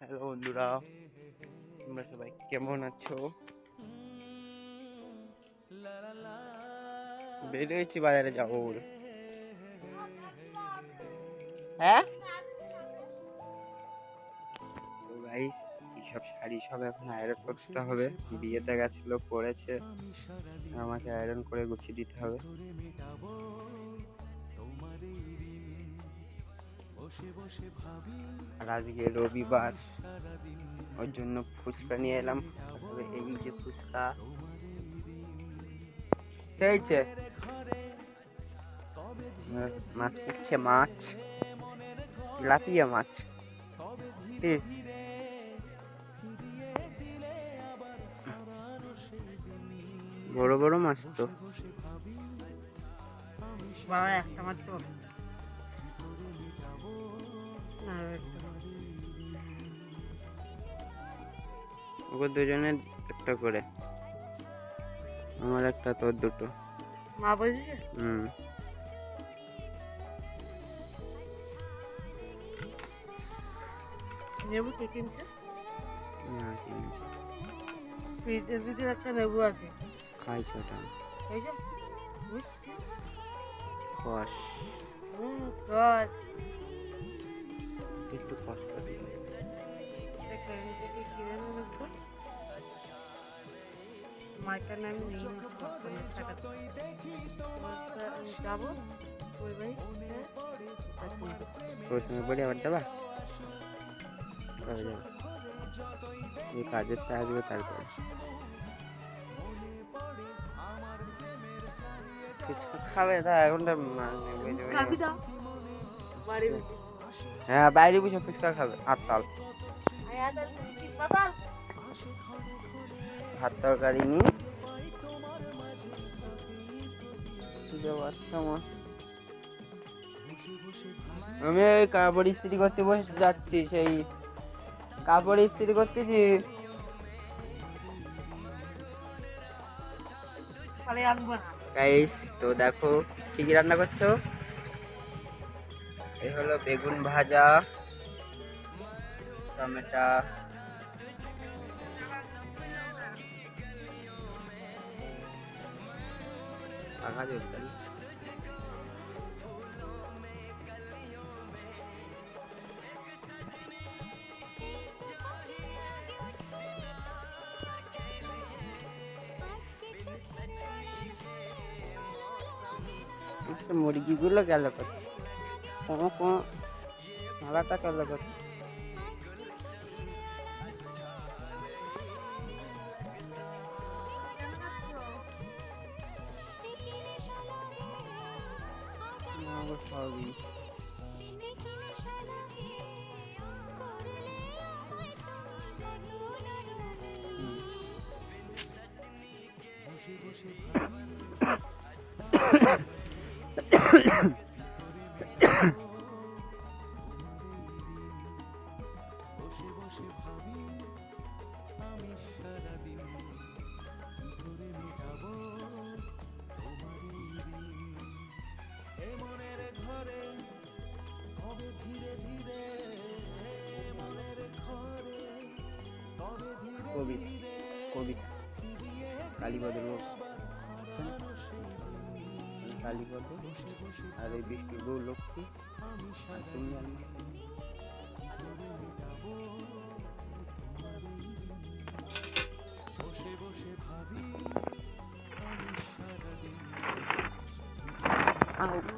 Hello বন্ধুরা, তোমরা সবাই কেমন আছো? বেরিয়েছি বাজারে যাব বলে। হ্যাঁ? গাইস এইসব শাড়ি সব এখন আয়রন করতে হবে। বিয়েতে গেছিল, পরেছে। আমাকে আয়রন করে গুছিয়ে দিতে হবে। আর আজকে রবিবার ওর জন্য ফুচকা নিয়ে এলাম। এই যে ফুচকা খেয়েছে? মাছ উঠছে মাছ। তেলাপিয়া মাছ? বড় বড় মাছ তো। বাবা একটা মাত্র। ওকে দুজনের একটা করে। আমার একটা তোর দুটো। মা বলছে? হুম। নেবু কে কিনছে? না, কিনেছি। ফ্রিজের ভিতরে একটা নেবু আছে। খাইছে ওটা। এই যে কষ। হুম রস একটু কষ্ট দিয়ে কিনে নেব মাইকার নামে যাব। ওই ভাই? ও তুমি বলি আবার যাবা? কবে যাবে। এই কাজের তো আসবে তারপরে। ফুচকা খাবে তা দাও। বাড়ি হ্যাঁ বাইরে বসে ফুচকা খাবে আর তাল। বাবা? ভাত তরকারি নিয়ে যাওয়ার সময়। আমি ওই কাপড় ইস্ত্রি করতে বসে যাচ্ছি সেই কাপড় ইস্ত্রি করতেছি। গাইস তো দেখো কি কি রান্না করছ? এই হলো বেগুন ভাজা টমেটো আগা চলতেন আচ্ছা, মুরগিগুলো গেল কোথায়? কোনো কোনো সারাটা গেল কোথায়? স্বাভাবিক আমি সারাদিন ধরে মেটাবো। না, ও সবই কবিতা কবিতা কালীপদের বউ। এই কালীপদ আর এই বৃষ্টির বউ লক্ষ্মী আর তুমি আর মা। আউ। এই ও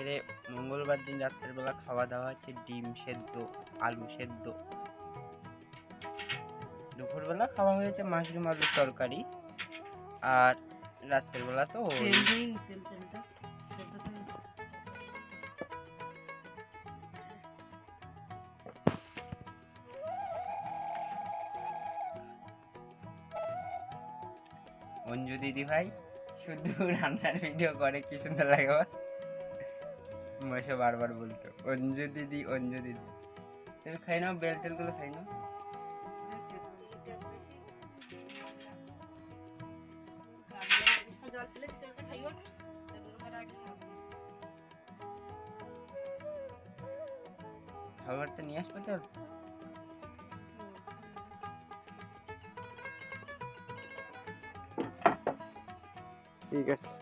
আজকের মঙ্গলবার দিন রাত্রেবেলা খাওয়া দাওয়া হচ্ছে ডিম সেদ্ধ আলু সেদ্ধ। দুপুরবেলা খাওয়া হয়েছে মাশরুম আলুর তরকারি আর রাত্রেবেলা তো অঞ্জু দিদি ভাই শুধু রান্নার ভিডিও করে কি সুন্দর লাগে মশা বারবার বলতো, অঞ্জু দিদি অঞ্জু দিদি। তুমি খাই নাও, বেল টেলগুলো খাই আগে খাবার তো নিয়ে আসবে তো। ঠিক আছে।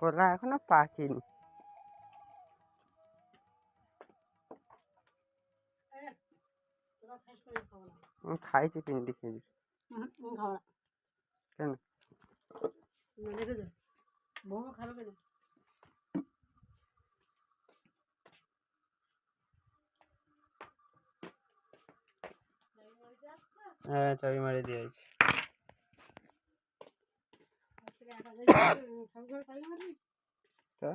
কলা এখনও পাকেনি। আমি খাইছি পিন্ডি খাবে কেন হ্যাঁ চাবি মারি দিয়েছি। তা